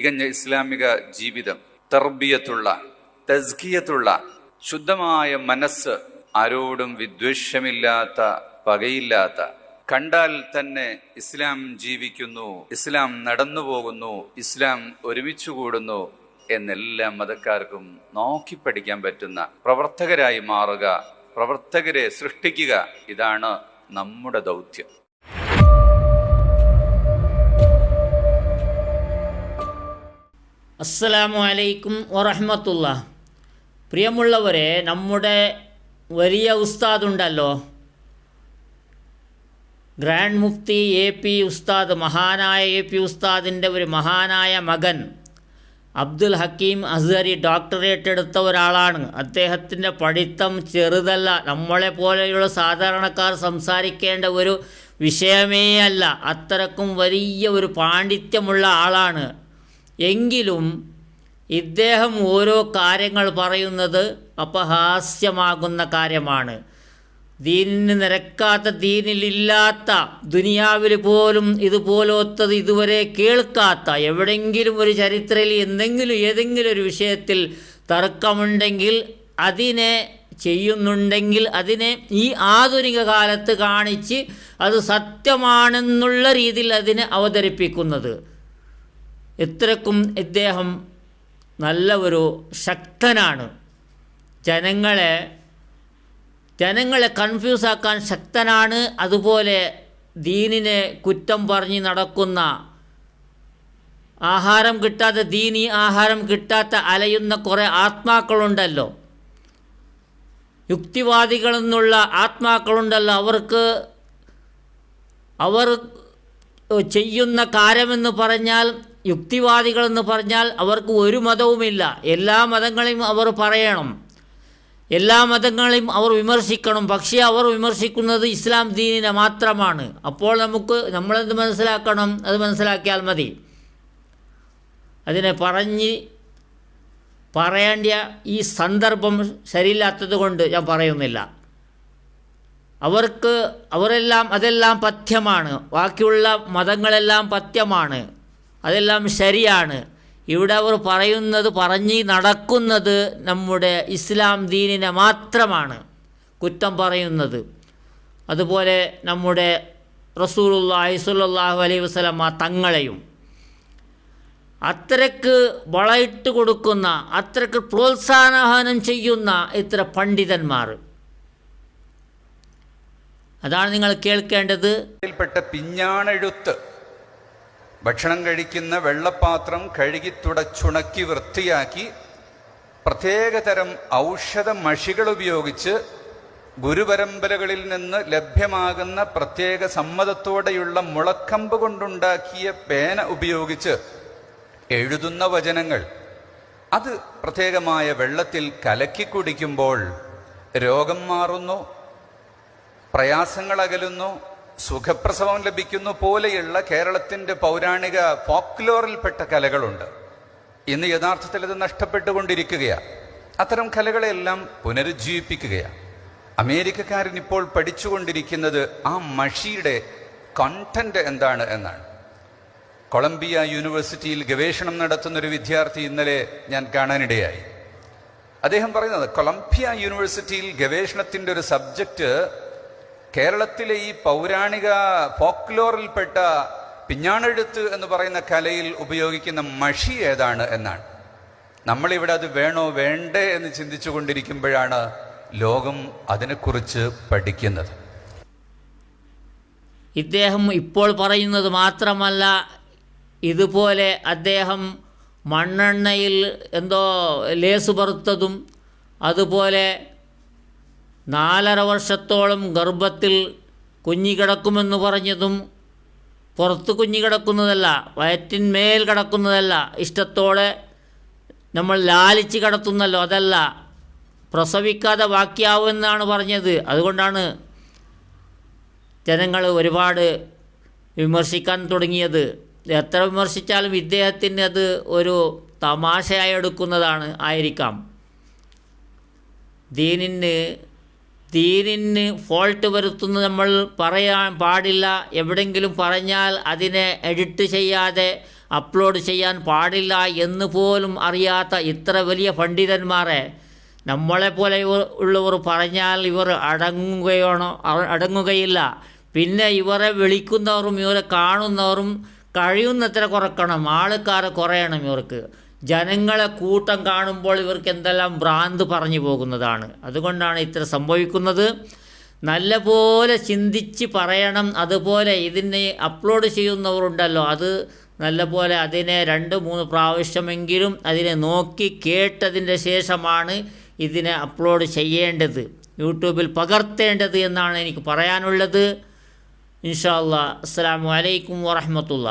തികഞ്ഞ ഇസ്ലാമിക ജീവിതം തർബിയത്തുള്ള തസ്കിയത്തുള്ള ശുദ്ധമായ മനസ്സ് ആരോടും വിദ്വേഷമില്ലാത്ത പകയില്ലാത്ത കണ്ടാൽ തന്നെ ഇസ്ലാം ജീവിക്കുന്നു ഇസ്ലാം നടന്നു പോകുന്നു ഇസ്ലാം ഒരുമിച്ചു കൂടുന്നു എന്നെല്ലാ മതക്കാർക്കും നോക്കി പഠിക്കാൻ പറ്റുന്ന പ്രവർത്തകരായി മാറുക പ്രവർത്തകരെ സൃഷ്ടിക്കുക ഇതാണ് നമ്മുടെ ദൗത്യം. അസ്സലാമു അലൈക്കും വറഹമത്തുള്ള. പ്രിയമുള്ളവരെ നമ്മുടെ വലിയ ഉസ്താദുണ്ടല്ലോ. ഗ്രാൻഡ് മുഫ്തി എ പി ഉസ്താദ് മഹാനായ എ പി ഉസ്താദിന്റെ ഒരു മഹാനായ മകൻ അബ്ദുൽ ഹക്കീം അസ്ഹരി ഡോക്ടറേറ്റ് എടുത്ത ഒരാളാണ്. അദ്ദേഹത്തിന്റെ പഠിത്തം ചെറുതല്ല. നമ്മളെ പോലെയുള്ള സാധാരണക്കാർ സംസാരിക്കേണ്ട ഒരു വിഷയമേ അല്ല. അത്രക്കും വലിയ ഒരു പാണ്ഡിത്യമുള്ള ആളാണ്. എങ്കിലും ഇദ്ദേഹം ഓരോ കാര്യങ്ങൾ പറയുന്നത് അപഹാസ്യമാകുന്ന കാര്യമാണ്. ദീനിന് നിരക്കാത്ത ദീനിലില്ലാത്ത ദുനിയാവിൽ പോലും ഇതുപോലത്തത് ഇതുവരെ കേൾക്കാത്ത എവിടെയെങ്കിലും ഒരു ചരിത്രയിൽ എന്തെങ്കിലും ഏതെങ്കിലും ഒരു വിഷയത്തിൽ തർക്കമുണ്ടെങ്കിൽ അതിനെ ചെയ്യുന്നുണ്ടെങ്കിൽ അതിനെ ഈ ആധുനിക കാലത്ത് കാണിച്ച് അത് സത്യമാണെന്നുള്ള രീതിയിൽ അതിനെ അവതരിപ്പിക്കുന്നത്. ഇത്രക്കും ഇദ്ദേഹം നല്ല ഒരു ശക്തനാണ്. ജനങ്ങളെ ജനങ്ങളെ കൺഫ്യൂസ് ആക്കാൻ ശക്തനാണ്. അതുപോലെ ദീനിനെ കുറ്റം പറഞ്ഞ് നടക്കുന്ന ആഹാരം കിട്ടാത്ത ദീനി ആഹാരം കിട്ടാത്ത അലയുന്ന കുറേ ആത്മാക്കളുണ്ടല്ലോ. യുക്തിവാദികളെന്നുള്ള ആത്മാക്കളുണ്ടല്ലോ. അവർക്ക് അവർ ചെയ്യുന്ന കാര്യമെന്ന് പറഞ്ഞാൽ യുക്തിവാദികളെന്ന് പറഞ്ഞാൽ അവർക്ക് ഒരു മതവുമില്ല. എല്ലാ മതങ്ങളെയും അവർ പറയണം. എല്ലാ മതങ്ങളെയും അവർ വിമർശിക്കണം. പക്ഷേ അവർ വിമർശിക്കുന്നത് ഇസ്ലാം ദീനിനെ മാത്രമാണ്. അപ്പോൾ നമുക്ക് നമ്മളെന്ത് മനസ്സിലാക്കണം? അത് മനസ്സിലാക്കിയാൽ മതി. അതിനെ പറഞ്ഞ് പറയേണ്ട ഈ സന്ദർഭം ശരിയില്ലാത്തത് കൊണ്ട് ഞാൻ പറയുന്നില്ല. അവർക്ക് അവരെല്ലാം അതെല്ലാം പഥ്യമാണ്. ബാക്കിയുള്ള മതങ്ങളെല്ലാം പഥ്യമാണ്. അതെല്ലാം ശരിയാണ്. ഇവിടെ അവർ പറയുന്നത് പറഞ്ഞ് നടക്കുന്നത് നമ്മുടെ ഇസ്ലാം ദീനിനെ മാത്രമാണ് കുറ്റം പറയുന്നത്. അതുപോലെ നമ്മുടെ റസൂലുള്ളാഹി സ്വല്ലല്ലാഹു അലൈഹി വസല്ലമ തങ്ങളെയും. അത്രയ്ക്ക് വളയിട്ട് കൊടുക്കുന്ന അത്രയ്ക്ക് പ്രോത്സാഹനം ചെയ്യുന്ന ഇത്ര പണ്ഡിതന്മാർ. അതാണ് നിങ്ങൾ കേൾക്കേണ്ടത്. പെട്ട പിഞ്ഞാണെഴുത്ത്. ഭക്ഷണം കഴിക്കുന്ന വെള്ളപ്പാത്രം കഴുകി തുടച്ചുണക്കി വൃത്തിയാക്കി പ്രത്യേകതരം ഔഷധ മഷികൾ ഉപയോഗിച്ച് ഗുരുപരമ്പരകളിൽ നിന്ന് ലഭ്യമാകുന്ന പ്രത്യേക സമ്മതത്തോടെയുള്ള മുളക്കമ്പ് കൊണ്ടുണ്ടാക്കിയ പേന ഉപയോഗിച്ച് എഴുതുന്ന വചനങ്ങൾ. അത് പ്രത്യേകമായ വെള്ളത്തിൽ കലക്കി കുടിക്കുമ്പോൾ രോഗം മാറുന്നു പ്രയാസങ്ങൾ അകലുന്നു സുഖപ്രസവം ലഭിക്കുന്നു പോലെയുള്ള കേരളത്തിന്റെ പൗരാണിക ഫോക്ലോറിൽപ്പെട്ട കലകളുണ്ട്. ഇന്ന് യഥാർത്ഥത്തിൽ ഇത് നഷ്ടപ്പെട്ടുകൊണ്ടിരിക്കുകയാണ്. അത്തരം കലകളെല്ലാം പുനരുജ്ജീവിപ്പിക്കുകയാണ്. അമേരിക്കക്കാരൻ ഇപ്പോൾ പഠിച്ചുകൊണ്ടിരിക്കുന്നത് ആ മഷിയുടെ കണ്ടന്റ് എന്താണ് എന്നാണ്. കൊളംബിയ യൂണിവേഴ്സിറ്റിയിൽ ഗവേഷണം നടത്തുന്ന ഒരു വിദ്യാർത്ഥി ഇന്നലെ ഞാൻ കാണാനിടയായി. അദ്ദേഹം പറയുന്നത് കൊളംബിയ യൂണിവേഴ്സിറ്റിയിൽ ഗവേഷണത്തിന്റെ ഒരു സബ്ജക്റ്റ് കേരളത്തിലെ ഈ പൗരാണിക ഫോക്ലോറിൽപ്പെട്ട പിഞ്ഞാണെഴുത്ത് എന്ന് പറയുന്ന കലയിൽ ഉപയോഗിക്കുന്ന മഷി ഏതാണ് എന്നാണ്. നമ്മളിവിടെ അത് വേണോ വേണ്ടേ എന്ന് ചിന്തിച്ചു കൊണ്ടിരിക്കുമ്പോഴാണ് ലോകം അതിനെക്കുറിച്ച് പഠിക്കുന്നത്. ഇദ്ദേഹം ഇപ്പോൾ പറയുന്നത് മാത്രമല്ല ഇതുപോലെ അദ്ദേഹം മണ്ണെണ്ണയിൽ എന്തോ ലേസ് പറുത്തതും അതുപോലെ നാലര വർഷത്തോളം ഗർഭത്തിൽ കുഞ്ഞി കിടക്കുമെന്ന് പറഞ്ഞതും പുറത്ത് കുഞ്ഞി കിടക്കുന്നതല്ല വയറ്റിന്മേൽ കിടക്കുന്നതല്ല. ഇഷ്ടത്തോടെ നമ്മൾ ലാലിച്ച് കിടത്തുന്നല്ലോ അതല്ല. പ്രസവിക്കാതെ ബാക്കിയാവുമെന്നാണ് പറഞ്ഞത്. അതുകൊണ്ടാണ് ജനങ്ങൾ ഒരുപാട് വിമർശിക്കാൻ തുടങ്ങിയത്. എത്ര വിമർശിച്ചാലും ഇദ്ദേഹത്തിന് അത് ഒരു തമാശയായി എടുക്കുന്നതാണ് ആയിരിക്കാം. ദീനിന് ദീനിന് ഫോൾട്ട് വരുത്തുന്നത് നമ്മൾ പറയാൻ പാടില്ല. എവിടെങ്കിലും പറഞ്ഞാൽ അതിനെ എഡിറ്റ് ചെയ്യാതെ അപ്ലോഡ് ചെയ്യാൻ പാടില്ല എന്ന് പോലും അറിയാത്ത ഇത്ര വലിയ പണ്ഡിതന്മാരെ നമ്മളെ പോലെ ഉള്ളവർ പറഞ്ഞാൽ ഇവർ അടങ്ങുകയാണോ അടങ്ങുകയില്ല. പിന്നെ ഇവരെ വിളിക്കുന്നവരും ഇവരെ കാണുന്നവരും കഴിയുന്നത്ര കുറക്കണം. ആൾക്കാരെ കുറയണം ഇവർക്ക്. ജനങ്ങളെ കൂട്ടം കാണുമ്പോൾ ഇവർക്ക് എന്തെല്ലാം ഭ്രാന്ത് പറഞ്ഞു പോകുന്നതാണ്. അതുകൊണ്ടാണ് ഇത്ര സംഭവിക്കുന്നത്. നല്ലപോലെ ചിന്തിച്ച് പറയണം. അതുപോലെ ഇതിനെ അപ്ലോഡ് ചെയ്യുന്നവരുണ്ടല്ലോ. അത് നല്ലപോലെ അതിനെ രണ്ട് മൂന്ന് പ്രാവശ്യമെങ്കിലും അതിനെ നോക്കി കേട്ടതിന്റെ ശേഷമാണ് ഇതിനെ അപ്ലോഡ് ചെയ്യേണ്ടത്. യൂട്യൂബിൽ പകർത്തേണ്ടത് എന്നാണ് എനിക്ക് പറയാനുള്ളത്. ഇൻഷാ അസ്സാം വലൈക്കും വറഹമത്തുള്ള